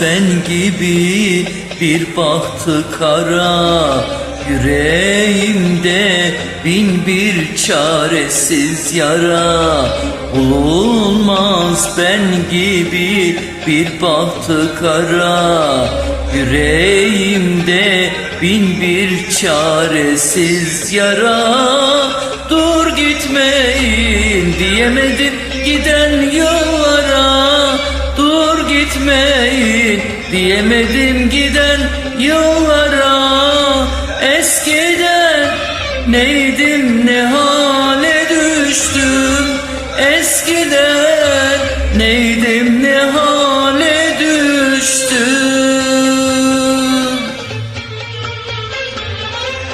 ben gibi bir bahtı kara. Yüreğimde bin bir çaresiz yara. Bulunmaz ben gibi bir bahtı kara. Yüreğimde bin bir çaresiz yara. Dur gitmeyin diyemedim giden yollara diyemedim giden yollara Eskiden neydim ne hale düştüm? Eskiden neydim ne hale düştüm?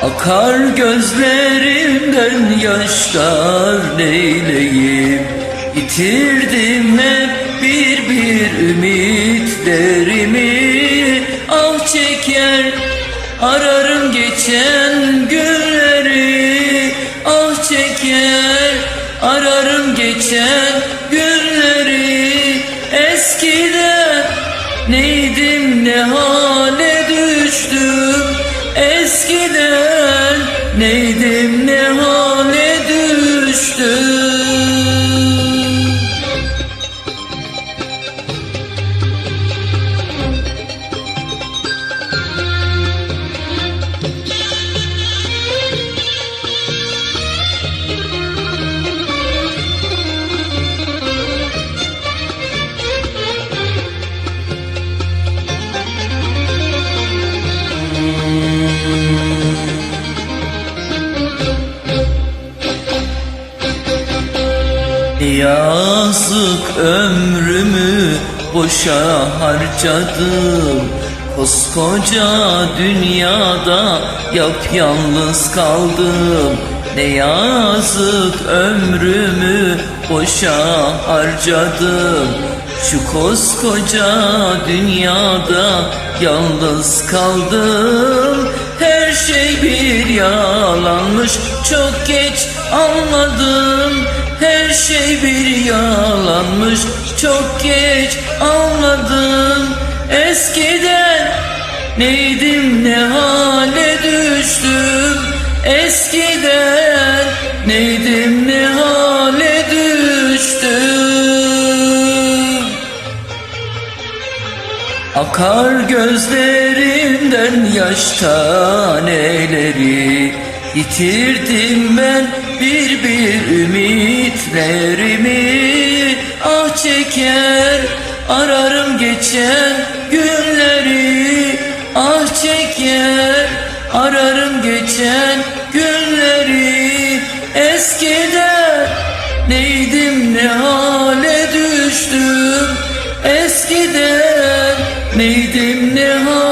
Akar gözlerimden yaşlar neyleyim? Yitirdim hep bir bir ümitlerimi Ah çeker. Ararım geçen günleri Ah çeker. Ararım geçen günleri Eskiden neydim ne hale düştüm? Eskiden neydim ne hale Yazık ömrümü boşa harcadım. Koskoca dünyada yapyalnız kaldım. Ne yazık ömrümü boşa harcadım. Şu koskoca dünyada yalnız kaldım. Her şey bir yalanmış çok geç anladım şey bir yalanmış. Çok geç anladım Eskiden neydim ne hale düştüm? Eskiden neydim ne hale düştüm? Akar gözlerimden yaş taneleri Yitirdim ben bir bir ümitlerimi. Ah çeker ararım geçen günleri. Ah çeker ararım geçen günleri. Eskiden neydim ne hale düştüm? Eskiden neydim ne hale